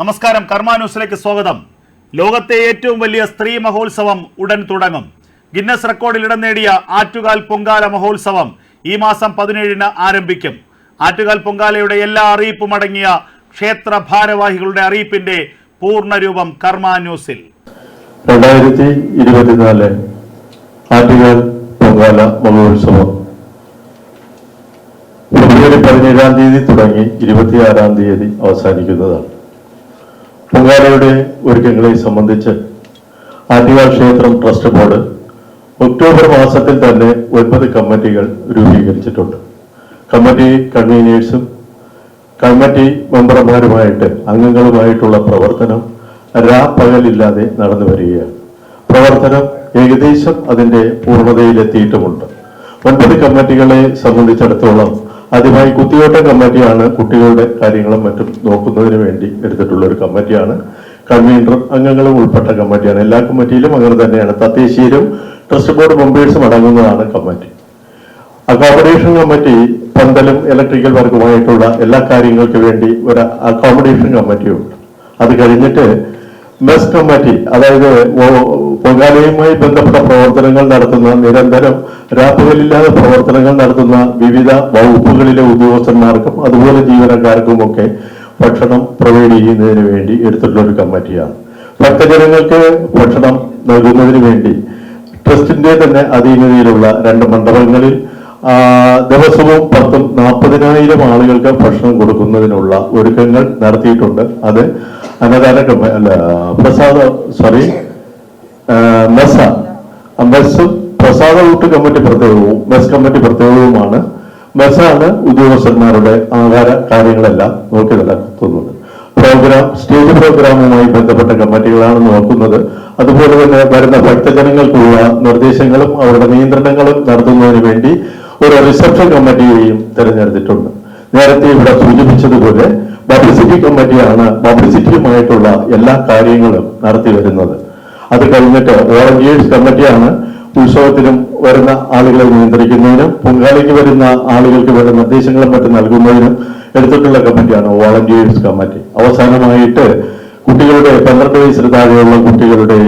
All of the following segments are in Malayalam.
നമസ്കാരം. കർമ്മ ന്യൂസിലേക്ക് സ്വാഗതം. ലോകത്തെ ഏറ്റവും വലിയ സ്ത്രീ മഹോത്സവം ഉടൻ തുടങ്ങും. ഗിന്നസ് റെക്കോർഡിൽ ഇടം നേടിയ ആറ്റുകാൽ പൊങ്കാല മഹോത്സവം ഈ മാസം പതിനേഴിന് ആരംഭിക്കും. ആറ്റുകാൽ പൊങ്കാലയുടെ എല്ലാ അറിയിപ്പും അടങ്ങിയ ക്ഷേത്ര ഭാരവാഹികളുടെ അറിയിപ്പിന്റെ പൂർണരൂപം കർമ്മ ന്യൂസിൽ. രണ്ടായിരത്തി ഇരുപത്തിനാല് ആറ്റുകാൽ പൊങ്കാല മഹോത്സവം ഫെബ്രുവരി പതിനേഴാം തീയതി തുടങ്ങി ഇരുപത്തിയാറാം തീയതി അവസാനിക്കുന്നതാണ്. പൊങ്കാലയുടെ ഒരുക്കങ്ങളെ സംബന്ധിച്ച് ആദിവാ ക്ഷേത്രം ട്രസ്റ്റ് ബോർഡ് ഒക്ടോബർ മാസത്തിൽ തന്നെ ഒൻപത് കമ്മിറ്റികൾ രൂപീകരിച്ചിട്ടുണ്ട്. കമ്മിറ്റി കൺവീനേഴ്സും കമ്മിറ്റി മെമ്പർമാരുമായിട്ട് അംഗങ്ങളുമായിട്ടുള്ള പ്രവർത്തനം രാപ്പകലില്ലാതെ നടന്നു വരികയാണ്. പ്രവർത്തനം ഏകദേശം അതിന്റെ പൂർണതയിലെത്തിയിട്ടുമുണ്ട്. ഒൻപത് കമ്മിറ്റികളെ സംബന്ധിച്ചിടത്തോളം ആദ്യമായി കുത്തിയോട്ടം കമ്മിറ്റിയാണ് കുട്ടികളുടെ കാര്യങ്ങളും മറ്റും നോക്കുന്നതിന് വേണ്ടി എടുത്തിട്ടുള്ള ഒരു കമ്മിറ്റിയാണ്. കൺവീനർ അംഗങ്ങളും ഉൾപ്പെട്ട കമ്മിറ്റിയാണ്. എല്ലാ കമ്മിറ്റിയിലും അങ്ങനെ തന്നെയാണ്. തദ്ദേശീയരും ട്രസ്റ്റ് ബോർഡ് മെമ്പേഴ്സും അടങ്ങുന്നതാണ് കമ്മിറ്റി. അക്കോമഡേഷൻ കമ്മിറ്റി പന്തലും ഇലക്ട്രിക്കൽ വർക്കുമായിട്ടുള്ള എല്ലാ കാര്യങ്ങൾക്ക് വേണ്ടി ഒരു അക്കോമഡേഷൻ കമ്മിറ്റിയുണ്ട്. അത് കഴിഞ്ഞിട്ട് മെസ് കമ്മിറ്റി അതായത് പൊങ്കാലയുമായി ബന്ധപ്പെട്ട പ്രവർത്തനങ്ങൾ നടത്തുന്ന നിരന്തരം രാപ്പകലില്ലാതെ പ്രവർത്തനങ്ങൾ നടത്തുന്ന വിവിധ വകുപ്പുകളിലെ ഉദ്യോഗസ്ഥന്മാർക്കും അതുപോലെ ജീവനക്കാർക്കും ഒക്കെ ഭക്ഷണം പ്രൊവൈഡ് ചെയ്യുന്നതിന് വേണ്ടി എടുത്തിട്ടുള്ള ഒരു കമ്മിറ്റിയാണ്. ഭക്തജനങ്ങൾക്ക് ഭക്ഷണം നൽകുന്നതിന് വേണ്ടി ട്രസ്റ്റിന്റെ തന്നെ അധീനതയിലുള്ള രണ്ട് മണ്ഡലങ്ങളിൽ ദിവസവും പത്തും നാൽപ്പതിനായിരം ആളുകൾക്ക് ഭക്ഷണം കൊടുക്കുന്നതിനുള്ള ഒരുക്കങ്ങൾ നടത്തിയിട്ടുണ്ട്. അത് അന്നദാന അല്ല പ്രസാദ സോറി മെസ്സ. മെസ്സും പ്രസാദ ഊട്ട് കമ്മിറ്റി പ്രത്യേകവും മെസ് കമ്മിറ്റി പ്രത്യേകവുമാണ്. മെസ്സാണ് ഉദ്യോഗസ്ഥന്മാരുടെ ആഹാര കാര്യങ്ങളെല്ലാം നോക്കി നടത്തുന്നത് പ്രോഗ്രാം സ്റ്റേജ് പ്രോഗ്രാമുമായി ബന്ധപ്പെട്ട കമ്മിറ്റികളാണ് നോക്കുന്നത്. അതുപോലെ തന്നെ വരുന്ന ഭക്തജനങ്ങൾക്കുള്ള നിർദ്ദേശങ്ങളും അവരുടെ നിയന്ത്രണങ്ങളും നടത്തുന്നതിന് വേണ്ടി ഒരു റിസപ്ഷൻ കമ്മിറ്റിയെയും തിരഞ്ഞെടുത്തിട്ടുണ്ട്. നേരത്തെ ഇവിടെ സൂചിപ്പിച്ചതുപോലെ പബ്ലിസിറ്റി കമ്മിറ്റിയാണ് പബ്ലിസിറ്റിയുമായിട്ടുള്ള എല്ലാ കാര്യങ്ങളും നടത്തി വരുന്നത്. അത് കഴിഞ്ഞിട്ട് വോളണ്ടിയേഴ്സ് കമ്മിറ്റിയാണ് ഉത്സവത്തിനും വരുന്ന ആളുകളെ നിയന്ത്രിക്കുന്നതിനും പൊങ്കാലയ്ക്ക് വരുന്ന ആളുകൾക്ക് വേണ്ട നിർദ്ദേശങ്ങളും മറ്റും നൽകുന്നതിനും എടുത്തിട്ടുള്ള കമ്മിറ്റിയാണ് വോളണ്ടിയേഴ്സ് കമ്മിറ്റി അവസാനമായിട്ട് കുട്ടികളുടെ പന്ത്രണ്ട് വയസ്സിന് താഴെയുള്ള കുട്ടികളുടെ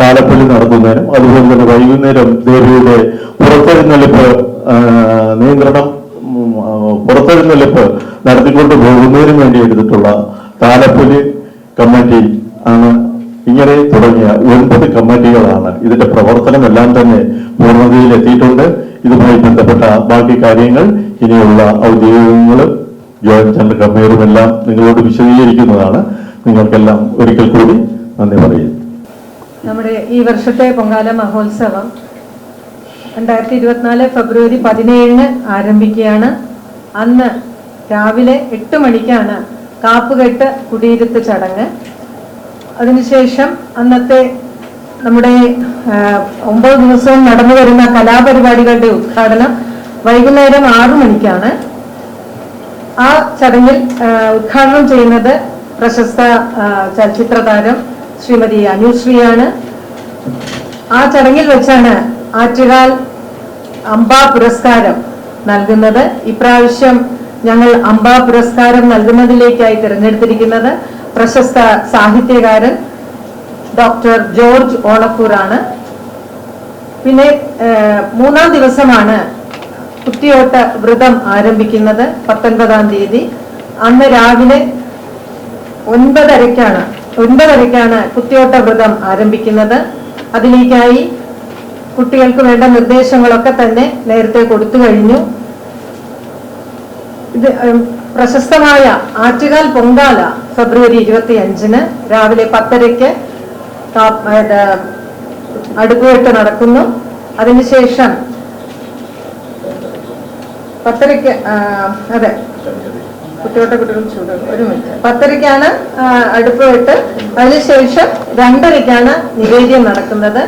താലപ്പൊലി നടത്തുന്നതിനും അതുപോലെ തന്നെ വൈകുന്നേരം ദേവിയുടെ പുറത്തെഴുന്നള്ളിപ്പ് നിയന്ത്രണം പുറത്തെഴുന്നള്ളിപ്പ് നടത്തിക്കൊണ്ട് പോകുന്നതിന് വേണ്ടി എടുത്തിട്ടുള്ള താലപ്പൊലി കമ്മിറ്റി ആണ് ഇങ്ങനെ തുടങ്ങിയ ഒൻപത് കമ്മിറ്റികളാണ് ഇതിന്റെ പ്രവർത്തനമെല്ലാം തന്നെ പൂർണതയിൽ എത്തിയിട്ടുണ്ട്. ഇതുമായി ബന്ധപ്പെട്ട ബാക്കി കാര്യങ്ങൾ ഇനിയുള്ള ഔദ്യോഗികങ്ങളും ജോയിന്റ് ജനറൽ കമ്മിയറും എല്ലാം നിങ്ങളോട് വിശദീകരിക്കുന്നതാണ്. നിങ്ങൾക്കെല്ലാം ഒരിക്കൽ കൂടി നന്ദി പറയുന്നു. നമ്മുടെ ഈ വർഷത്തെ പൊങ്കാല മഹോത്സവം രണ്ടായിരത്തി ഇരുപത്തിനാല് ഫെബ്രുവരി പതിനേഴിന് ആരംഭിക്കുകയാണ്. അന്ന് രാവിലെ എട്ട് മണിക്കാണ് കാപ്പുകെട്ട് കുടിയിരുത്ത് ചടങ്ങ്. അതിനുശേഷം അന്നത്തെ നമ്മുടെ ഒമ്പത് ദിവസവും നടന്നു വരുന്ന കലാപരിപാടികളുടെ ഉദ്ഘാടനം വൈകുന്നേരം ആറു മണിക്കാണ്. ആ ചടങ്ങിൽ ഉദ്ഘാടനം ചെയ്യുന്നത് പ്രശസ്ത ചലച്ചിത്ര താരം ശ്രീമതി അനുശ്രീയാണ്. ആ ചടങ്ങിൽ വെച്ചാണ് ആറ്റുകാൽ അംബ പുരസ്കാരം നൽകുന്നത്. ഇപ്രാവശ്യം ഞങ്ങൾ അംബ പുരസ്കാരം നൽകുന്നതിലേക്കായി തിരഞ്ഞെടുത്തിരിക്കുന്നത് പ്രശസ്ത സാഹിത്യകാരൻ ഡോക്ടർ ജോർജ് ഓണക്കൂറാണ്. പിന്നെ മൂന്നാം ദിവസമാണ് കുത്തിയോട്ട വ്രതം ആരംഭിക്കുന്നത് പത്തൊൻപതാം തീയതി. അന്ന് രാവിലെ ഒൻപതരയ്ക്കാണ് ഒൻപതരയ്ക്കാണ് കുത്തിയോട്ട വ്രതം ആരംഭിക്കുന്നത്. അതിലേക്കായി കുട്ടികൾക്ക് വേണ്ട നിർദ്ദേശങ്ങളൊക്കെ തന്നെ നേരത്തെ കൊടുത്തു കഴിഞ്ഞു. ഇത് പ്രശസ്തമായ ആറ്റുകാൽ പൊങ്കാല ഫെബ്രുവരി ഇരുപത്തി അഞ്ചിന് രാവിലെ പത്തരയ്ക്ക് അടുപ്പുകെട്ട് നടക്കുന്നു. അതിനുശേഷം പത്തരയ്ക്ക് അതെ. കുട്ടികളുടെ കുട്ടികൾ ഒരു മിനിറ്റ്. പത്തരയ്ക്കാണ് അടുപ്പ് വിട്ട് അതിനുശേഷം രണ്ടരയ്ക്കാണ് നിവേദ്യം നടക്കുന്നത്.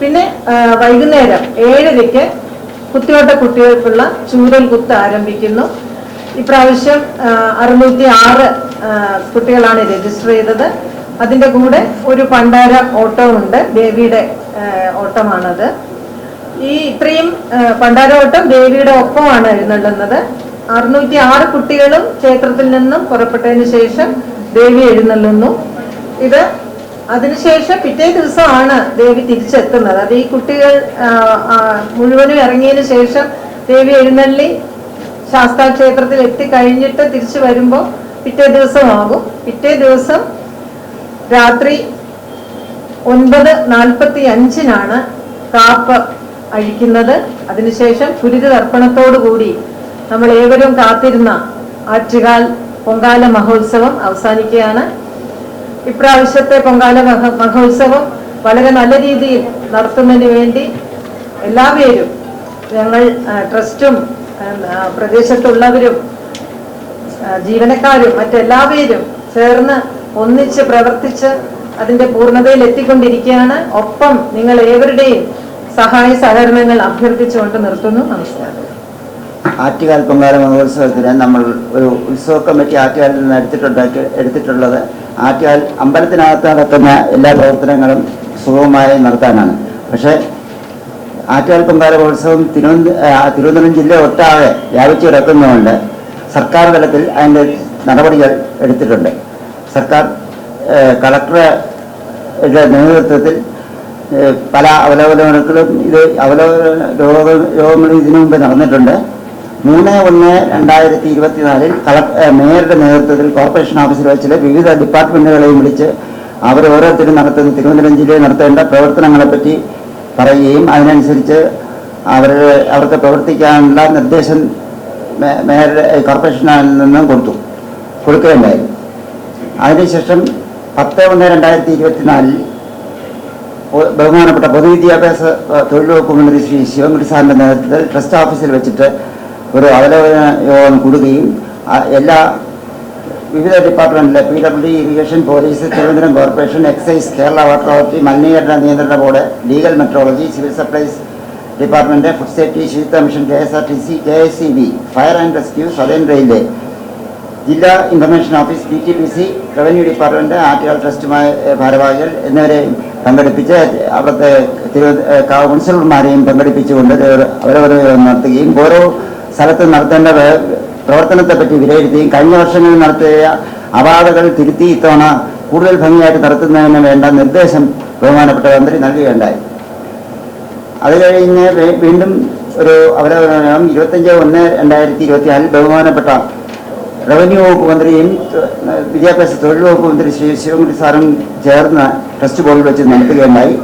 പിന്നെ വൈകുന്നേരം ഏഴരയ്ക്ക് കുത്തിയോട്ട കുട്ടികൾക്കുള്ള ചൂരൽ കുത്ത് ആരംഭിക്കുന്നു. ഇപ്രാവശ്യം അറുന്നൂറ്റി ആറ് കുട്ടികളാണ് രജിസ്റ്റർ ചെയ്തത്. അതിന്റെ കൂടെ ഒരു പണ്ടാര ഓട്ടമുണ്ട് ദേവിയുടെ ഓട്ടമാണത്. ഈ ഇത്രയും പണ്ടാര ഓട്ടം ദേവിയുടെ ഒപ്പമാണ് എഴുന്നള്ളുന്നത്. അറുന്നൂറ്റി ആറ് കുട്ടികളും ക്ഷേത്രത്തിൽ നിന്നും പുറപ്പെട്ടതിന് ശേഷം ദേവി എഴുന്നള്ളുന്നു. ഇത് അതിനുശേഷം പിറ്റേ ദിവസമാണ് ദേവി തിരിച്ചെത്തുന്നത്. അത് ഈ കുട്ടികൾ മുഴുവനും ഇറങ്ങിയതിനു ശേഷം ദേവി എഴുന്നള്ളി ശാസ്താ ക്ഷേത്രത്തിൽ എത്തിക്കഴിഞ്ഞിട്ട് തിരിച്ചു വരുമ്പോൾ പിറ്റേ ദിവസമാകും. പിറ്റേ ദിവസം രാത്രി ഒൻപത് നാൽപ്പത്തി അഞ്ചിനാണ് കാപ്പ് അഴിക്കുന്നത്. അതിനുശേഷം പുരിത തർപ്പണത്തോടുകൂടി നമ്മൾ ഏവരും കാത്തിരുന്ന ആറ്റുകാൽ പൊങ്കാല മഹോത്സവം അവസാനിക്കുകയാണ്. ഇപ്രാവശ്യത്തെ പൊങ്കാല മഹ- മഹോത്സവം വളരെ നല്ല രീതിയിൽ നടത്തുന്നതിന് വേണ്ടി എല്ലാവരും ഞങ്ങൾ ട്രസ്റ്റും പ്രദേശത്തുള്ളവരും ജീവനക്കാരും മറ്റെല്ലാവരും ചേർന്ന് ഒന്നിച്ച് പ്രവർത്തിച്ച് അതിന്റെ പൂർണതയിൽ എത്തിക്കൊണ്ടിരിക്കുകയാണ്. ഒപ്പം നിങ്ങൾ ഏവരുടെയും സഹായ സഹകരണങ്ങൾ അഭ്യർത്ഥിച്ചുകൊണ്ട് നിർത്തുന്നു. നമസ്കാരം. ആറ്റുകാൽ പൊങ്കാല മഹോത്സവത്തിന് നമ്മൾ ഒരു ഉത്സവ കമ്മിറ്റി ആറ്റുകാലിൽ നിന്ന് എടുത്തിട്ടുണ്ടാക്കി എടുത്തിട്ടുള്ളത്. ആറ്റുകാൽ അമ്പലത്തിനകത്ത് നടത്തുന്ന എല്ലാ പ്രവർത്തനങ്ങളും സുഗമമായി നടത്താനാണ്. പക്ഷേ ആറ്റുകാൽ പൊങ്കാല മഹോത്സവം തിരുവനന്തപുരം തിരുവനന്തപുരം ജില്ല ഒട്ടാകെ വ്യാപിച്ചു കിടക്കുന്നതുകൊണ്ട് സർക്കാർ തലത്തിൽ അതിന്റെ നടപടികൾ എടുത്തിട്ടുണ്ട്. സർക്കാർ കളക്ടറുടെ നേതൃത്വത്തിൽ പല അവലോകനങ്ങളും ഇത് അവലോകന രോഗ- രോഗങ്ങളും ഇതിനു മുമ്പ് നടന്നിട്ടുണ്ട്. മൂന്ന് ഒന്ന് രണ്ടായിരത്തി ഇരുപത്തിനാലിൽ മേയറുടെ നേതൃത്വത്തിൽ കോർപ്പറേഷൻ ഓഫീസിൽ വെച്ചിലെ വിവിധ ഡിപ്പാർട്ട്മെന്റുകളെയും വിളിച്ച് അവർ ഓരോരുത്തരും നടത്തുന്ന തിരുവനന്തപുരം ജില്ലയിൽ നടത്തേണ്ട പ്രവർത്തനങ്ങളെപ്പറ്റി പറയുകയും അതിനനുസരിച്ച് അവർ അവർക്ക് പ്രവർത്തിക്കാനുള്ള നിർദ്ദേശം മേയറുടെ കോർപ്പറേഷനിൽ നിന്നും കൊടുത്തു. കൊടുക്കുകയുണ്ടായി. അതിനുശേഷം പത്ത് ഒന്ന് രണ്ടായിരത്തി ഇരുപത്തിനാലിൽ ബഹുമാനപ്പെട്ട പൊതുവിദ്യാഭ്യാസ തൊഴിൽ വകുപ്പ് മന്ത്രി ശ്രീ ശിവൻകുട്ടി സാറിന്റെ നേതൃത്വത്തിൽ ട്രസ്റ്റ് ഓഫീസിൽ വെച്ചിട്ട് ഒരു അവലോകന യോഗം കൂടുകയും എല്ലാ വിവിധ ഡിപ്പാർട്ട്മെന്റിലെ P W D irrigation police Thiruvananthapuram corporation excise Kerala water authority മലിനീകരണ നിയന്ത്രണ board legal metrology civil supplies department food safety ശുചിത്വ mission K S R T C K S C B fire and rescue southern railway ജില്ലാ information office D T P C revenue department Attukal ട്രസ്റ്റുമായ ഭാരവാഹികൾ എന്നിവരെ പങ്കെടുപ്പിച്ച് അവിടുത്തെ തിരുവ ഏഹ്, കാ- കൗൺസിലർമാരെയും പങ്കെടുപ്പിച്ചുകൊണ്ട് അവരവരെ നടത്തുകയും ഓരോ സ്ഥലത്തും നടത്തേണ്ട പ്രവർത്തനത്തെ പ്രവർത്തനത്തെപ്പറ്റി വിലയിരുത്തുകയും കഴിഞ്ഞ വർഷങ്ങളിൽ നടത്തിയ അപാകതകൾ തിരുത്തി ഇത്തവണ കൂടുതൽ ഭംഗിയായിട്ട് നടത്തുന്നതിന് വേണ്ട നിർദ്ദേശം ബഹുമാനപ്പെട്ട മന്ത്രി നൽകുകയുണ്ടായി. അത് കഴിഞ്ഞ് വീണ്ടും ഒരു അവലോകനം ഇരുപത്തഞ്ച് ഒന്ന് രണ്ടായിരത്തി ഇരുപത്തിനാലിൽ ബഹുമാനപ്പെട്ട റവന്യൂ വകുപ്പ് മന്ത്രിയും വിദ്യാഭ്യാസ തൊഴിൽ വകുപ്പ് മന്ത്രി ശ്രീ ശിവകുമാരി സാറും ചേർന്ന് ട്രസ്റ്റ് ബോർഡിൽ വെച്ച് നടത്തുകയുണ്ടായി.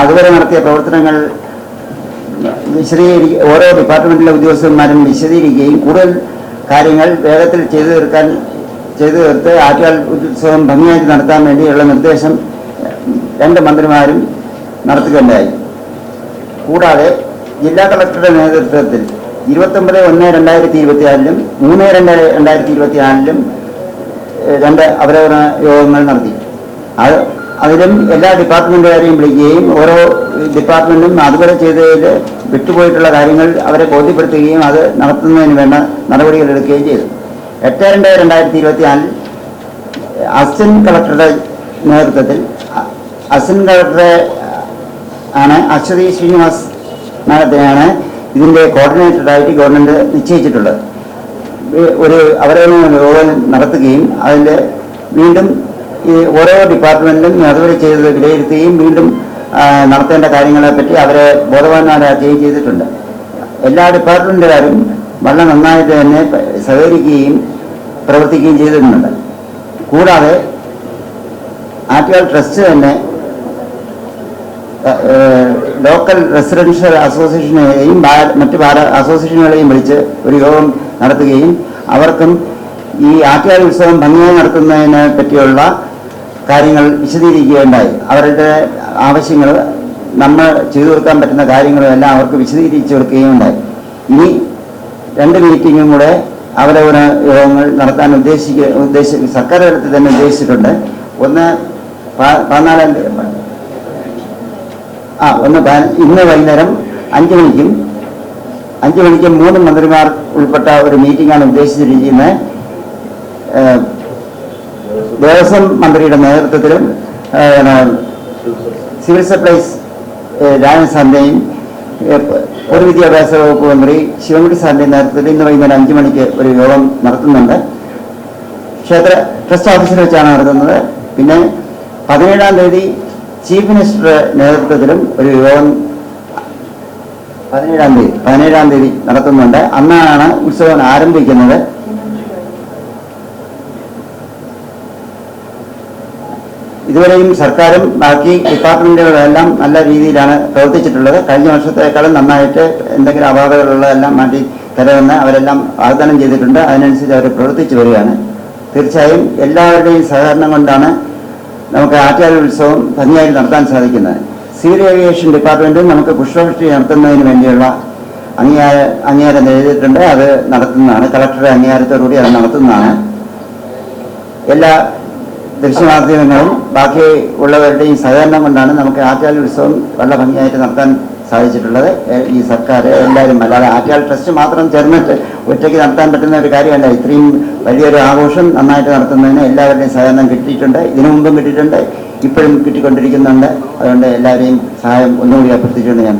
അതുവരെ നടത്തിയ പ്രവർത്തനങ്ങൾ വിശദീകരി ഓരോ ഡിപ്പാർട്ട്മെന്റിലെ ഉദ്യോഗസ്ഥന്മാരും വിശദീകരിക്കുകയും കൂടുതൽ കാര്യങ്ങൾ വേഗത്തിൽ ചെയ്തു തീർക്കാൻ ചെയ്തു തീർത്ത് ആറ്റുകാൽ ഉത്സവം ഭംഗിയായിട്ട് നടത്താൻ വേണ്ടിയുള്ള നിർദ്ദേശം രണ്ട് മന്ത്രിമാരും നടത്തുകയുണ്ടായി. കൂടാതെ ജില്ലാ കളക്ടറുടെ നേതൃത്വത്തിൽ ഇരുപത്തൊമ്പത് ഒന്ന് രണ്ടായിരത്തി ഇരുപത്തി ആറിലും മൂന്ന് രണ്ട് രണ്ടായിരത്തി ഇരുപത്തിനാലിലും ആറിലും രണ്ട് അവലോകന യോഗങ്ങൾ നടത്തി. അത് അതിലും എല്ലാ ഡിപ്പാർട്ട്മെന്റുകാരെയും വിളിക്കുകയും ഓരോ ഡിപ്പാർട്ട്മെന്റും അതുവരെ ചെയ്തതിൽ വിട്ടുപോയിട്ടുള്ള കാര്യങ്ങൾ അവരെ ബോധ്യപ്പെടുത്തുകയും അത് നടത്തുന്നതിന് വേണ്ട നടപടികൾ എടുക്കുകയും ചെയ്തു. എട്ട് രണ്ട് രണ്ടായിരത്തി ഇരുപത്തിനാലിൽ അസിസ്റ്റന്റ് കളക്ടറുടെ നേതൃത്വത്തിൽ അസിസ്റ്റന്റ് കളക്ടറെ ആണ് അശ്വതി ശ്രീനിവാസ് മാഡത്തിനെയാണ് ഇതിന്റെ കോർഡിനേറ്ററായിട്ട് ഗവൺമെന്റ് നിശ്ചയിച്ചിട്ടുള്ളത്. ഒരു അവലോകന യോഗം നടത്തുകയും അതിൽ വീണ്ടും ഈ ഓരോ ഡിപ്പാർട്ട്മെന്റിലും നടപടി ചെയ്തത് വിലയിരുത്തുകയും വീണ്ടും നടത്തേണ്ട കാര്യങ്ങളെ പറ്റി അവരെ ബോധവാന്മാരാക്കുകയും ചെയ്തിട്ടുണ്ട്. എല്ലാ ഡിപ്പാർട്ട്മെന്റുകാരും വളരെ നന്നായിട്ട് തന്നെ സഹകരിക്കുകയും പ്രവർത്തിക്കുകയും ചെയ്തിട്ടുണ്ട്. കൂടാതെ ആറ്റുകാൽ ട്രസ്റ്റ് തന്നെ ലോക്കൽ റെസിഡൻഷ്യൽ അസോസിയേഷനെയും മറ്റ് അസോസിയേഷനുകളെയും വിളിച്ച് ഒരു യോഗം നടത്തുകയും അവർക്കും ഈ ആറ്റുകാൽ ഉത്സവം ഭംഗിയായി നടത്തുന്നതിനെ പറ്റിയുള്ള കാര്യങ്ങൾ വിശദീകരിക്കുകയുണ്ടായി. അവരുടെ ആവശ്യങ്ങൾ നമ്മൾ ചെയ്തു കൊടുക്കാൻ പറ്റുന്ന കാര്യങ്ങളും എല്ലാം അവർക്ക് വിശദീകരിച്ചു കൊടുക്കുകയും ഉണ്ടായി ഇനി രണ്ട് മീറ്റിങ്ങും കൂടെ അവരവര യോഗങ്ങൾ നടത്താൻ ഉദ്ദേശിക്ക ഉദ്ദേശി സർക്കാർ തലത്തിൽ തന്നെ ഉദ്ദേശിച്ചിട്ടുണ്ട്. ഒന്ന് പതിനാലാം തീയതി ആ ഒന്ന് ഇന്ന് വൈകുന്നേരം അഞ്ച് മണിക്കും അഞ്ച് മണിക്ക് മൂന്ന് മന്ത്രിമാർ ഉൾപ്പെട്ട ഒരു മീറ്റിംഗാണ് ഉദ്ദേശിച്ചിരിക്കുന്നത്. ദേവസ്വം മന്ത്രിയുടെ നേതൃത്വത്തിലും സിവിൽ സപ്ലൈസ് രാജൻ സാറിന്റെയും പൊതുവിദ്യാഭ്യാസ വകുപ്പ് മന്ത്രി ശിവൻകുട്ടി സാറിന്റെയും നേതൃത്വത്തിൽ ഇന്ന് വൈകുന്നേരം അഞ്ച് മണിക്ക് ഒരു യോഗം നടത്തുന്നുണ്ട്. ക്ഷേത്ര ട്രസ്റ്റ് ഓഫീസിൽ വെച്ചാണ് നടത്തുന്നത്. പിന്നെ പതിനേഴാം തീയതി ചീഫ് മിനിസ്റ്റർ നേതൃത്വത്തിലും ഒരു യോഗം പതിനേഴാം തീയതി പതിനേഴാം തീയതി നടത്തുന്നുണ്ട്. അന്നാണ് ഉത്സവം ആരംഭിക്കുന്നത്. ഇതുവരെയും സർക്കാരും ബാക്കി ഡിപ്പാർട്ട്മെന്റുകളെല്ലാം നല്ല രീതിയിലാണ് പ്രവർത്തിച്ചിട്ടുള്ളത്. കഴിഞ്ഞ വർഷത്തേക്കാളും നന്നായിട്ട് എന്തെങ്കിലും അപാകതകളുള്ളതെല്ലാം മാറ്റി തരുമെന്ന് അവരെല്ലാം വാഗ്ദാനം ചെയ്തിട്ടുണ്ട്. അതിനനുസരിച്ച് അവർ പ്രവർത്തിച്ചു വരികയാണ്. തീർച്ചയായും എല്ലാവരുടെയും സഹകരണം കൊണ്ടാണ് നമുക്ക് ആറ്റാര ഉത്സവം ഭംഗിയായി നടത്താൻ സാധിക്കുന്നത്. സിവിൽ ഏവിയേഷൻ ഡിപ്പാർട്ട്മെന്റും നമുക്ക് പുഷ്പവൃഷ്ടി നടത്തുന്നതിന് വേണ്ടിയുള്ള അംഗീകാര അംഗീകാരം നേടിയിട്ടുണ്ട് അത് നടത്തുന്നതാണ്. കളക്ടറുടെ അംഗീകാരത്തോടുകൂടി അത് നടത്തുന്നതാണ്. എല്ലാ ദൃശ്യമാധ്യമങ്ങളും ബാക്കി ഉള്ളവരുടെയും സഹകരണം കൊണ്ടാണ് നമുക്ക് ആറ്റാൽ ഉത്സവം വളരെ ഭംഗിയായിട്ട് നടത്താൻ സാധിച്ചിട്ടുള്ളത്. ഈ സർക്കാർ എല്ലാവരും അല്ലാതെ ആറ്റാൽ ട്രസ്റ്റ് മാത്രം ചേർന്നിട്ട് ഒറ്റയ്ക്ക് നടത്താൻ പറ്റുന്ന ഒരു കാര്യമല്ല. ഇത്രയും വലിയൊരു ആഘോഷം നന്നായിട്ട് നടത്തുന്നതിന് എല്ലാവരുടെയും സഹകരണം കിട്ടിയിട്ടുണ്ട്. ഇതിനു മുമ്പും കിട്ടിയിട്ടുണ്ട്. ഇപ്പോഴും കിട്ടിക്കൊണ്ടിരിക്കുന്നുണ്ട്. അതുകൊണ്ട് എല്ലാവരെയും സഹായം ഒന്നുകൂടി അഭ്യർത്ഥിച്ചുകൊണ്ട് ഞാൻ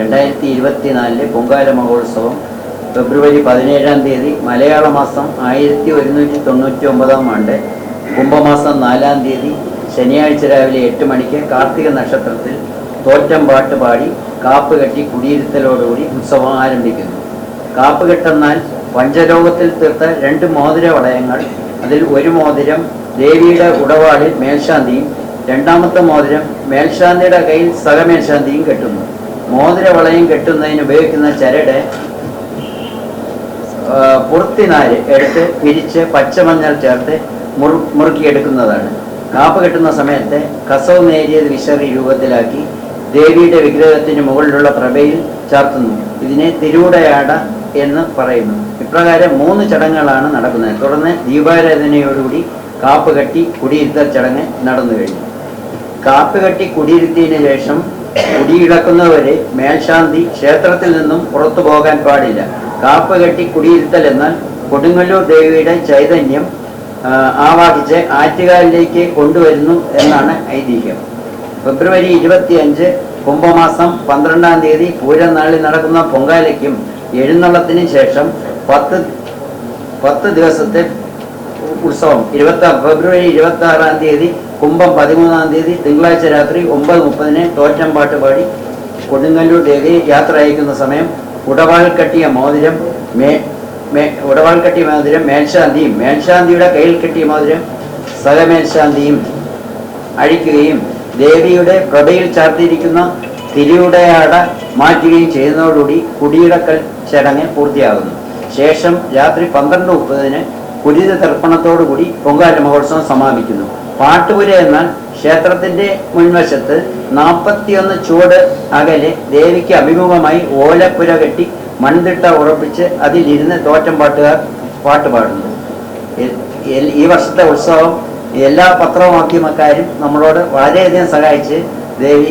രണ്ടായിരത്തി ഇരുപത്തിനാലിലെ പൊങ്കാല മഹോത്സവം ഫെബ്രുവരി പതിനേഴാം തീയതി മലയാള മാസം ആയിരത്തി ഒരുന്നൂറ്റി തൊണ്ണൂറ്റി ഒമ്പതാം ആണ്ട് കുംഭമാസം നാലാം തീയതി ശനിയാഴ്ച രാവിലെ എട്ട് മണിക്ക് കാർത്തിക നക്ഷത്രത്തിൽ തോറ്റം പാട്ട് പാടി കാപ്പ് കെട്ടി കുടിയിരുത്തലോടുകൂടി ഉത്സവം ആരംഭിക്കുന്നു. കാപ്പ് കെട്ടെന്നാൽ പഞ്ചലോകത്തിൽ തീർത്ത രണ്ട് മോതിര വളയങ്ങൾ അതിൽ ഒരു മോതിരം ദേവിയുടെ ഉടവാളിൽ മേൽശാന്തിയും രണ്ടാമത്തെ മോതിരം മേൽശാന്തിയുടെ കയ്യിൽ സഹമേൽശാന്തിയും കെട്ടുന്നു. മോതിര വളയം കെട്ടുന്നതിന് ഉപയോഗിക്കുന്ന ചരട് പുറത്തിനാല് എടുത്ത് പിരിച്ച് പച്ചമഞ്ഞൾ ചേർത്ത് മുറു മുറുക്കിയെടുക്കുന്നതാണ്. കാപ്പ് കെട്ടുന്ന സമയത്ത് കസവ് നേരിയത് വിശറി രൂപത്തിലാക്കി ദേവിയുടെ വിഗ്രഹത്തിന് മുകളിലുള്ള പ്രഭയിൽ ചാർത്തുന്നു. ഇതിനെ തിരുവുടയാട എന്ന് പറയുന്നു. ഇപ്രകാരം മൂന്ന് ചടങ്ങുകളാണ് നടക്കുന്നത്. തുടർന്ന് ദീപാരാധനയോടുകൂടി കാപ്പ് കെട്ടി കുടിയിരുത്തൽ ചടങ്ങ് നടന്നു കഴിഞ്ഞു. കാപ്പ് കെട്ടി കുടിയിരുത്തിയതിന് ശേഷം കുടിയിളക്കുന്നവരെ മേൽശാന്തി ക്ഷേത്രത്തിൽ നിന്നും പുറത്തു പോകാൻ പാടില്ല. കാപ്പ് കെട്ടി കുടിയിരുത്തൽ എന്നാൽ കൊടുങ്ങല്ലൂർ ദേവിയുടെ ചൈതന്യം ആവാഹിച്ച് ആറ്റുകാലിലേക്ക് കൊണ്ടുവരുന്നു എന്നാണ് ഐതിഹ്യം. ഫെബ്രുവരി ഇരുപത്തിയഞ്ച് കുംഭമാസം പന്ത്രണ്ടാം തീയതി പൂരനാളിൽ നടക്കുന്ന പൊങ്കാലയ്ക്കും എഴുന്നള്ളത്തിനും ശേഷം പത്ത് പത്ത് ദിവസത്തെ ഉത്സവം ഇരുപത്തി ഫെബ്രുവരി ഇരുപത്തി ആറാം തീയതി കുംഭം പതിമൂന്നാം തീയതി തിങ്കളാഴ്ച രാത്രി ഒമ്പത് മുപ്പതിന് തോറ്റംപാട്ട് പാടി കൊടുങ്ങല്ലൂർ ദേവി യാത്ര അയക്കുന്ന സമയം ഉടവാൾ കെട്ടിയ മോതിരം മേ മേ ഉടവാൾ കെട്ടിയ മധുരം മേൽശാന്തിയും മേൽശാന്തിയുടെ കയ്യിൽ കെട്ടിയ മധുരം സഹമേൽശാന്തിയും അഴിക്കുകയും ദേവിയുടെ പ്രഭയിൽ ചാർത്തിയിരിക്കുന്ന തിരിയുടയാട മാറ്റുകയും ചെയ്യുന്നതോടുകൂടി കുടിയിടക്കൽ ചടങ്ങ് പൂർത്തിയാകുന്നു. ശേഷം രാത്രി പന്ത്രണ്ട് മുപ്പതിന് കുരിത തർപ്പണത്തോടുകൂടി പൊങ്കാല മഹോത്സവം സമാപിക്കുന്നു. പാട്ടുപുര എന്നാൽ ക്ഷേത്രത്തിന്റെ മുൻവശത്ത് നാൽപ്പത്തിയൊന്ന് ചുവട് അകലെ ദേവിക്ക് അഭിമുഖമായി ഓലപ്പുര കെട്ടി മൺതിട്ട ഉറപ്പിച്ച് അതിലിരുന്ന് തോറ്റം പാട്ടുകാർ പാട്ട് പാടുന്നു. ഈ വർഷത്തെ ഉത്സവം എല്ലാ പത്രമാധ്യമക്കാരും നമ്മളോട് വളരെയധികം സഹായിച്ച് ദേവി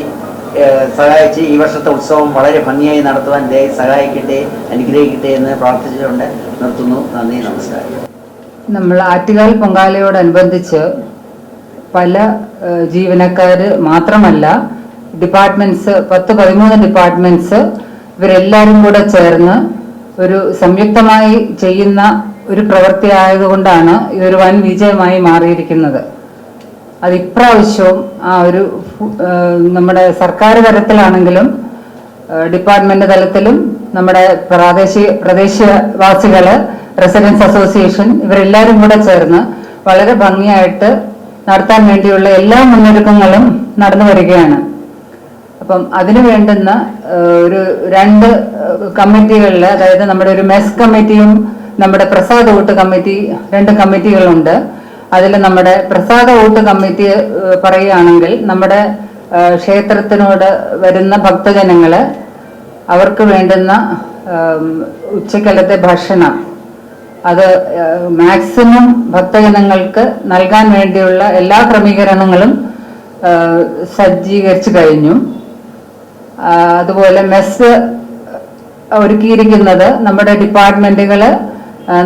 സഹായിച്ച് ഈ വർഷത്തെ ഉത്സവം വളരെ ഭംഗിയായി നടത്തുവാൻ ദേവി സഹായിക്കട്ടെ അനുഗ്രഹിക്കട്ടെ എന്ന് പ്രാർത്ഥിച്ചുകൊണ്ട് നിർത്തുന്നു. നന്ദി നമസ്കാരം. നമ്മൾ ആറ്റുകാൽ പൊങ്കാലയോടനുബന്ധിച്ച് പല ജീവനക്കാർ മാത്രമല്ല ഡിപ്പാർട്ട്മെന്റ്സ് പത്ത് പതിമൂന്ന് ഡിപ്പാർട്ട്മെന്റ്സ് ഇവരെല്ലാവരും കൂടെ ചേർന്ന് ഒരു സംയുക്തമായി ചെയ്യുന്ന ഒരു പ്രവൃത്തി ആയതുകൊണ്ടാണ് ഇതൊരു വൻ വിജയമായി മാറിയിരിക്കുന്നത്. അത് ഇപ്രാവശ്യവും ആ ഒരു നമ്മുടെ സർക്കാർ തലത്തിലാണെങ്കിലും ഡിപ്പാർട്ട്മെന്റ് തലത്തിലും നമ്മുടെ പ്രാദേശിക പ്രദേശവാസികൾ റെസിഡൻസ് അസോസിയേഷൻ ഇവരെല്ലാവരും കൂടെ ചേർന്ന് വളരെ ഭംഗിയായിട്ട് നടത്താൻ വേണ്ടിയുള്ള എല്ലാ മുന്നൊരുക്കങ്ങളും നടന്നു വരികയാണ്. അപ്പം അതിന് വേണ്ടുന്ന ഒരു രണ്ട് കമ്മിറ്റികളിൽ അതായത് നമ്മുടെ ഒരു മെസ് കമ്മിറ്റിയും നമ്മുടെ പ്രസാദ വോട്ട് കമ്മിറ്റി രണ്ട് കമ്മിറ്റികളുണ്ട്. അതിൽ നമ്മുടെ പ്രസാദ വോട്ട് കമ്മിറ്റി പറയുകയാണെങ്കിൽ നമ്മുടെ ക്ഷേത്രത്തിനോട് വരുന്ന ഭക്തജനങ്ങൾ അവർക്ക് വേണ്ടുന്ന ഉച്ചക്കലത്തെ ഭക്ഷണം. അത് മാക്സിമം ഭക്തജനങ്ങൾക്ക് നൽകാൻ വേണ്ടിയുള്ള എല്ലാ ക്രമീകരണങ്ങളും സജ്ജീകരിച്ചു കഴിഞ്ഞു. അതുപോലെ മെസ്സ് ഒരുക്കിയിരിക്കുന്നത് നമ്മുടെ ഡിപ്പാർട്ട്മെന്റുകൾ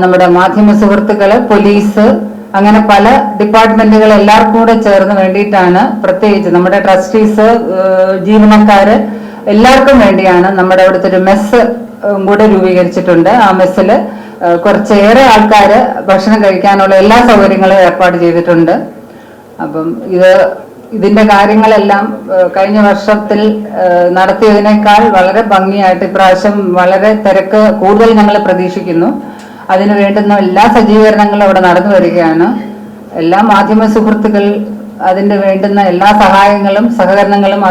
നമ്മുടെ മാധ്യമ സുഹൃത്തുക്കൾ പോലീസ് അങ്ങനെ പല ഡിപ്പാർട്ട്മെന്റുകൾ എല്ലാവർക്കും കൂടെ ചേർന്ന് വേണ്ടിയിട്ടാണ് പ്രത്യേകിച്ച് നമ്മുടെ ട്രസ്റ്റീസ് ജീവനക്കാര് എല്ലാവർക്കും വേണ്ടിയാണ് നമ്മുടെ അവിടുത്തെ ഒരു മെസ്സ് ഉം, കൂടെ രൂപീകരിച്ചിട്ടുണ്ട്. ആ മെസ്സിൽ കുറച്ചേറെ ആൾക്കാര് ഭക്ഷണം കഴിക്കാനുള്ള എല്ലാ സൗകര്യങ്ങളും ഏർപ്പാട് ചെയ്തിട്ടുണ്ട്. അപ്പം ഇത് ഇതിന്റെ കാര്യങ്ങളെല്ലാം കഴിഞ്ഞ വർഷത്തിൽ നടത്തിയതിനേക്കാൾ വളരെ ഭംഗിയായിട്ട് ഇപ്രാവശ്യം വളരെ തിരക്ക് കൂടുതൽ ഞങ്ങൾ പ്രതീക്ഷിക്കുന്നു. അതിനു വേണ്ടുന്ന എല്ലാ സജ്ജീകരണങ്ങളും അവിടെ നടന്നു വരികയാണ്. എല്ലാ മാധ്യമ സുഹൃത്തുക്കൾ അതിന് വേണ്ടുന്ന എല്ലാ സഹായങ്ങളും സഹകരണങ്ങളും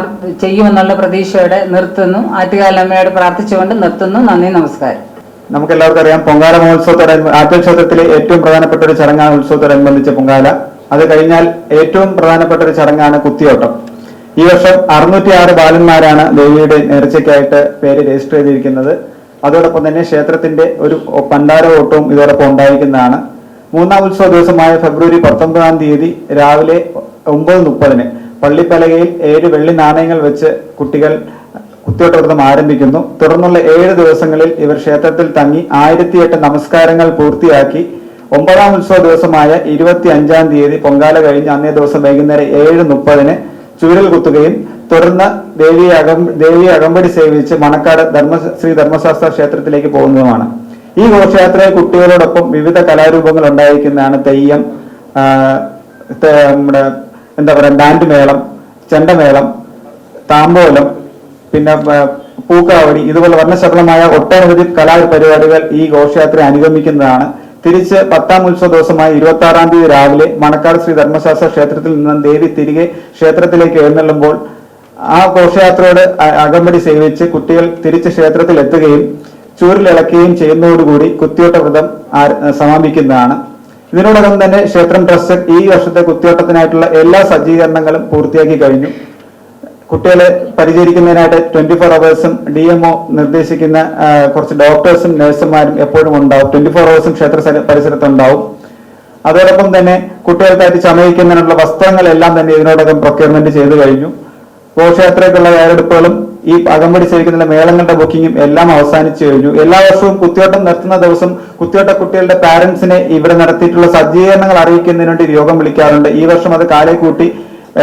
ചെയ്യുമെന്നുള്ള പ്രതീക്ഷയോടെ നിർത്തുന്നു. ആറ്റുകാലമ്മയോട് പ്രാർത്ഥിച്ചുകൊണ്ട് നിർത്തുന്നു. നന്ദി നമസ്കാരം. നമുക്ക് എല്ലാവർക്കും അറിയാം പൊങ്കാല മഹോത്സവത്തോടെ ആറ്റുക്ഷേത്രത്തിലെ ഏറ്റവും പ്രധാനപ്പെട്ട ഒരു ചടങ്ങാണ് ഉത്സവത്തോടനുബന്ധിച്ച പൊങ്കാല. അത് കഴിഞ്ഞാൽ ഏറ്റവും പ്രധാനപ്പെട്ട ഒരു ചടങ്ങാണ് കുത്തിയോട്ടം. ഈ വർഷം അറുന്നൂറ്റി ആറ് ബാലന്മാരാണ് ദേവിയുടെ നേർച്ചയ്ക്കായിട്ട് പേര് രജിസ്റ്റർ ചെയ്തിരിക്കുന്നത്. അതോടൊപ്പം തന്നെ ക്ഷേത്രത്തിന്റെ ഒരു പണ്ടാര ഓട്ടവും ഇതോടൊപ്പം ഉണ്ടായിരിക്കുന്നതാണ്. മൂന്നാം ഉത്സവ ദിവസമായ ഫെബ്രുവരി പത്തൊമ്പതാം തീയതി രാവിലെ ഒമ്പത് മുപ്പതിന് പള്ളിപ്പലകയിൽ ഏഴ് വെള്ളി നാണയങ്ങൾ വെച്ച് കുട്ടികൾ കുത്തിയോട്ടവ്രതം ആരംഭിക്കുന്നു. തുടർന്നുള്ള ഏഴ് ദിവസങ്ങളിൽ ഇവർ ക്ഷേത്രത്തിൽ തങ്ങി ആയിരത്തിയെട്ട് നമസ്കാരങ്ങൾ പൂർത്തിയാക്കി ഒമ്പതാം ഉത്സവ ദിവസമായ ഇരുപത്തി അഞ്ചാം തീയതി പൊങ്കാല കഴിഞ്ഞ് അന്നേ ദിവസം വൈകുന്നേരം ഏഴ് മുപ്പതിന് ചുരൽ കുത്തുകയും തുടർന്ന് ദേവിയെ അകം ദേവിയെ അകമ്പടി സേവിച്ച് മണക്കാട് ധർമ്മ ശ്രീ ധർമ്മശാസ്ത്ര ക്ഷേത്രത്തിലേക്ക് പോകുന്നതുമാണ്. ഈ ഘോഷയാത്രയിൽ കുട്ടികളോടൊപ്പം വിവിധ കലാരൂപങ്ങൾ ഉണ്ടായിരിക്കുന്നതാണ് തെയ്യം നമ്മുടെ എന്താ പറയുക ബാൻഡ് മേളം ചെണ്ടമേളം താമ്പോലം പിന്നെ പൂക്കാവടി ഇതുപോലെ വർണശബളമായ ഒട്ടനവധി കലാപരിപാടികൾ ഈ ഘോഷയാത്ര അനുഗമിക്കുന്നതാണ്. തിരിച്ച് പത്താം ഉത്സവ ദിവസമായ ഇരുപത്തി ആറാം തീയതി രാവിലെ മണക്കാട് ശ്രീ ധർമ്മശാസ്ത്ര ക്ഷേത്രത്തിൽ നിന്നും ദേവി തിരികെ ക്ഷേത്രത്തിലേക്ക് എഴുന്നള്ളുമ്പോൾ ആ ഘോഷയാത്രയോട് അകമ്പടി സേവിച്ച് കുട്ടികൾ തിരിച്ച് ക്ഷേത്രത്തിൽ എത്തുകയും ചൂരിലിളക്കുകയും ചെയ്യുന്നതോടുകൂടി കുത്തിയോട്ട വ്രതം സമാപിക്കുന്നതാണ്. ഇതിനോടകം തന്നെ ക്ഷേത്രം ട്രസ്റ്റ് ഈ വർഷത്തെ കുത്തിയോട്ടത്തിനായിട്ടുള്ള എല്ലാ സജ്ജീകരണങ്ങളും പൂർത്തിയാക്കി കഴിഞ്ഞു. കുട്ടികളെ പരിചരിക്കുന്നതിനായിട്ട് ട്വന്റി ഫോർ അവേഴ്സും ഡി എംഒ നിർദ്ദേശിക്കുന്ന കുറച്ച് ഡോക്ടേഴ്സും നഴ്സുമാരും എപ്പോഴും ഉണ്ടാവും. ട്വന്റി ഫോർ അവേഴ്സും ക്ഷേത്ര സരി- പരിസരത്ത് ഉണ്ടാവും അതോടൊപ്പം തന്നെ കുട്ടികൾക്കായിട്ട് ചമയിക്കുന്നതിനുള്ള വസ്ത്രങ്ങളെല്ലാം തന്നെ ഇതിനോടകം പ്രൊക്യൂർമെന്റ് ചെയ്തു കഴിഞ്ഞു. ഘോഷയാത്രയ്ക്കുള്ള തയ്യാറെടുപ്പുകളും ഈ അകമ്പടി സേവിക്കുന്ന മേളങ്ങളുടെ ബുക്കിങ്ങും എല്ലാം അവസാനിച്ചു കഴിഞ്ഞു. എല്ലാ വർഷവും കുത്തിയോട്ടം നിർത്തുന്ന ദിവസം കുത്തിയോട്ട കുട്ടികളുടെ പാരന്റ്സിനെ ഇവിടെ നടത്തിയിട്ടുള്ള സജ്ജീകരണങ്ങൾ അറിയിക്കുന്നതിന് വേണ്ടി യോഗം വിളിക്കാറുണ്ട്. ഈ വർഷം അത് കാലേ കൂട്ടി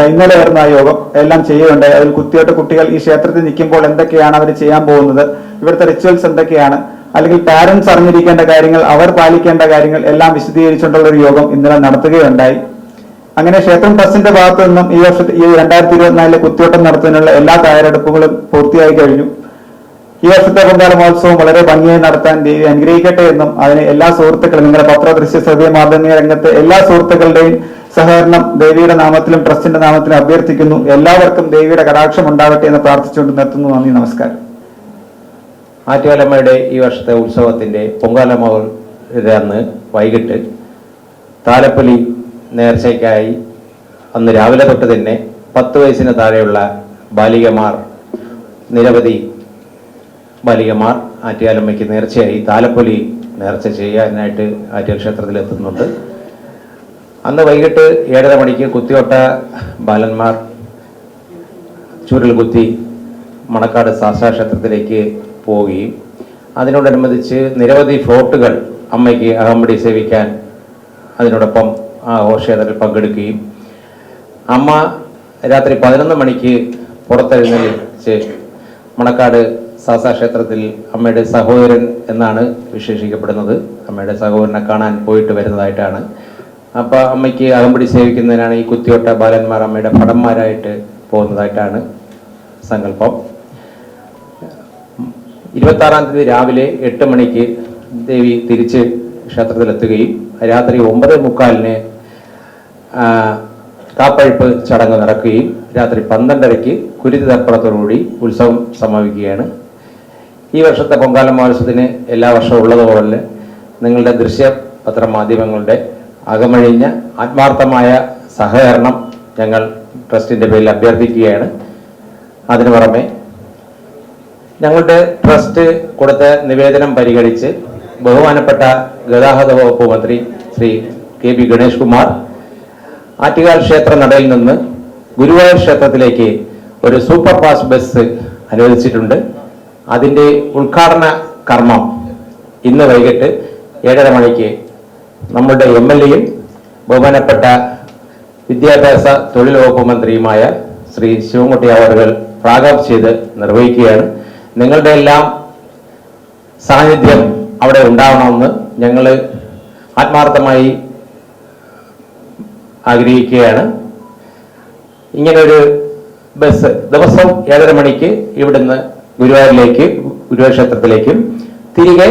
ഇന്നലെ വരുന്ന ആ യോഗം എല്ലാം ചെയ്യുകയുണ്ടായി അതിൽ കുത്തിയോട്ട കുട്ടികൾ ഈ ക്ഷേത്രത്തിൽ നിൽക്കുമ്പോൾ എന്തൊക്കെയാണ് അവർ ചെയ്യാൻ പോകുന്നത് ഇവിടുത്തെ റിച്വൽസ് എന്തൊക്കെയാണ് അല്ലെങ്കിൽ പാരന്റ്സ് അറിഞ്ഞിരിക്കേണ്ട കാര്യങ്ങൾ അവർ പാലിക്കേണ്ട കാര്യങ്ങൾ എല്ലാം വിശദീകരിച്ചുകൊണ്ടുള്ള ഒരു യോഗം ഇന്നലെ നടത്തുകയുണ്ടായി. അങ്ങനെ ക്ഷേത്രം ട്രസ്റ്റിന്റെ ഭാഗത്തു നിന്നും ഈ വർഷത്തെ ഈ രണ്ടായിരത്തി ഇരുപത്തിനാലിലെ കുത്തിയോട്ടം നടത്തുന്നതിനുള്ള എല്ലാ തയ്യാറെടുപ്പുകളും പൂർത്തിയായി കഴിഞ്ഞു. ഈ വർഷത്തെ പൊങ്കാല മഹോത്സവം വളരെ ഭംഗിയായി നടത്താൻ ദേവി അനുഗ്രഹിക്കട്ടെ എന്നും അതിന് എല്ലാ സുഹൃത്തുക്കളും നിങ്ങളുടെ പത്ര ദൃശ്യ മാധ്യമ രംഗത്തെ എല്ലാ സുഹൃത്തുക്കളുടെയും സഹകരണം ദേവിയുടെ നാമത്തിലും ട്രസ്റ്റിന്റെ നാമത്തിലും അഭ്യർത്ഥിക്കുന്നു. എല്ലാവർക്കും ദേവിയുടെ കടാക്ഷം ഉണ്ടാകട്ടെ എന്ന് പ്രാർത്ഥിച്ചുകൊണ്ട് നിർത്തുന്നു. നന്ദി നമസ്കാരം. ആറ്റുകാലമ്മയുടെ ഈ വർഷത്തെ ഉത്സവത്തിന്റെ പൊങ്കാലമ്മകളുടെ അന്ന് വൈകിട്ട് താലപ്പൊലി നേർച്ചയ്ക്കായി അന്ന് രാവിലെ തൊട്ട് തന്നെ പത്ത് വയസ്സിന് താഴെയുള്ള ബാലികമാർ നിരവധി ബാലികമാർ ആറ്റുകാലമ്മയ്ക്ക് നേർച്ചയായി താലപ്പൊലി നേർച്ച ചെയ്യാനായിട്ട് ആറ്റുകാൽ ക്ഷേത്രത്തിൽ എത്തുന്നുണ്ട് അന്ന് വൈകിട്ട് ഏഴര മണിക്ക് കുത്തിയോട്ട ബാലന്മാർ ചുരുൾ കുത്തി മണക്കാട് ശാസ്താ ക്ഷേത്രത്തിലേക്ക് പോവുകയും അതിനോടനുബന്ധിച്ച് നിരവധി ഫ്ലോട്ടുകൾ അമ്മയ്ക്ക് അകമ്പടി സേവിക്കാൻ അതിനോടൊപ്പം ആ ഘോഷയാത്രയിൽ പങ്കെടുക്കുകയും അമ്മ രാത്രി പതിനൊന്ന് മണിക്ക് പുറത്തെഴുന്നള്ളിച്ച് മണക്കാട് സാസാ ക്ഷേത്രത്തിൽ അമ്മയുടെ സഹോദരൻ എന്നാണ് വിശേഷിക്കപ്പെടുന്നത്. അമ്മയുടെ സഹോദരനെ കാണാൻ പോയിട്ട് വരുന്നതായിട്ടാണ് അപ്പോൾ അമ്മയ്ക്ക് അകമ്പടി സേവിക്കുന്നതിനാണ് ഈ കുത്തിയോട്ട ബാലന്മാർ അമ്മയുടെ ഭടന്മാരായിട്ട് പോകുന്നതായിട്ടാണ് സങ്കല്പം. ഇരുപത്താറാം തീയതി രാവിലെ എട്ട് മണിക്ക് ദേവി തിരിച്ച് ക്ഷേത്രത്തിലെത്തുകയും രാത്രി ഒമ്പത് മുക്കാലിന് കാപ്പഴിപ്പ് ചടങ്ങ് നടക്കുകയും രാത്രി പന്ത്രണ്ടരയ്ക്ക് കുരുതി തർപ്പണത്തോടുകൂടി ഉത്സവം സമാപിക്കുകയാണ്. ഈ വർഷത്തെ പൊങ്കാല മഹോത്സവത്തിന് എല്ലാ വർഷവും ഉള്ളതുപോലെ നിങ്ങളുടെ ദൃശ്യപത്ര പത്രമാധ്യമങ്ങളുടെ അകമഴിഞ്ഞ ആത്മാർത്ഥമായ സഹകരണം ഞങ്ങൾ ട്രസ്റ്റിന്റെ പേരിൽ അഭ്യർത്ഥിക്കുകയാണ്. അതിനു പുറമെ ഞങ്ങളുടെ ട്രസ്റ്റ് കൊടുത്ത നിവേദനം പരിഗണിച്ച് ബഹുമാനപ്പെട്ട ഗതാഗത വകുപ്പ് മന്ത്രി ശ്രീ കെ പി ഗണേഷ് കുമാർ ആറ്റുകാൽ ക്ഷേത്ര നടയിൽ നിന്ന് ഗുരുവായൂർ ക്ഷേത്രത്തിലേക്ക് ഒരു സൂപ്പർ ഫാസ്റ്റ് ബസ് അനുവദിച്ചിട്ടുണ്ട്. അതിന്റെ ഉദ്ഘാടന കർമ്മം ഇന്ന് വൈകിട്ട് ഏഴര മണിക്ക് നമ്മളുടെ എം എൽ എയും ബഹുമാനപ്പെട്ട വിദ്യാഭ്യാസ തൊഴിൽ വകുപ്പ് മന്ത്രിയുമായ ശ്രീ ശിവൻകുട്ടി അവറുകൾ ഫ്ലാഗ് ചെയ്ത് നിർവഹിക്കുകയാണ്. നിങ്ങളുടെ എല്ലാം സാന്നിധ്യം അവിടെ ഉണ്ടാവണമെന്ന് ഞങ്ങൾ ആത്മാർത്ഥമായി ആഗ്രഹിക്കുകയാണ്. ഇങ്ങനൊരു ബസ് ദിവസം ഏഴര മണിക്ക് ഇവിടുന്ന് ഗുരുവായൂരിലേക്ക് ഗുരുവായൂർ ക്ഷേത്രത്തിലേക്കും തിരികെ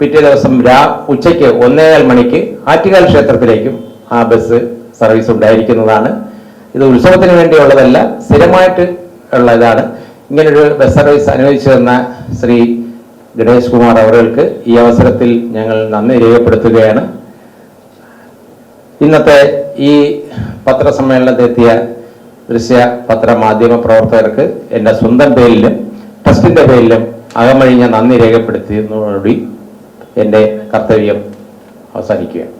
പിറ്റേ ദിവസം രാ ഉച്ചയ്ക്ക് ഒന്നേകാൽ മണിക്ക് ആറ്റുകാൽ ക്ഷേത്രത്തിലേക്കും ആ ബസ് സർവീസ് ഉണ്ടായിരിക്കുന്നതാണ്. ഇത് ഉത്സവത്തിന് വേണ്ടിയുള്ളതല്ല സ്ഥിരമായിട്ട് ഉള്ള ഇതാണ് ഇങ്ങനൊരു ബസ് സർവീസ് അനുവദിച്ചു തന്ന ശ്രീ ഗണേഷ് കുമാർ അവർക്ക് ഈ അവസരത്തിൽ ഞങ്ങൾ നന്ദി രേഖപ്പെടുത്തുകയാണ്. ഇന്നത്തെ ഈ പത്രസമ്മേളനത്തെത്തിയ ദൃശ്യ പത്ര മാധ്യമ പ്രവർത്തകർക്ക് എന്റെ സ്വന്തം പേരിലും ട്രസ്റ്റിന്റെ പേരിലും അകമഴിഞ്ഞ നന്ദി രേഖപ്പെടുത്തിയതോടുകൂടി എന്റെ കർത്തവ്യം അവസാനിക്കുകയാണ്.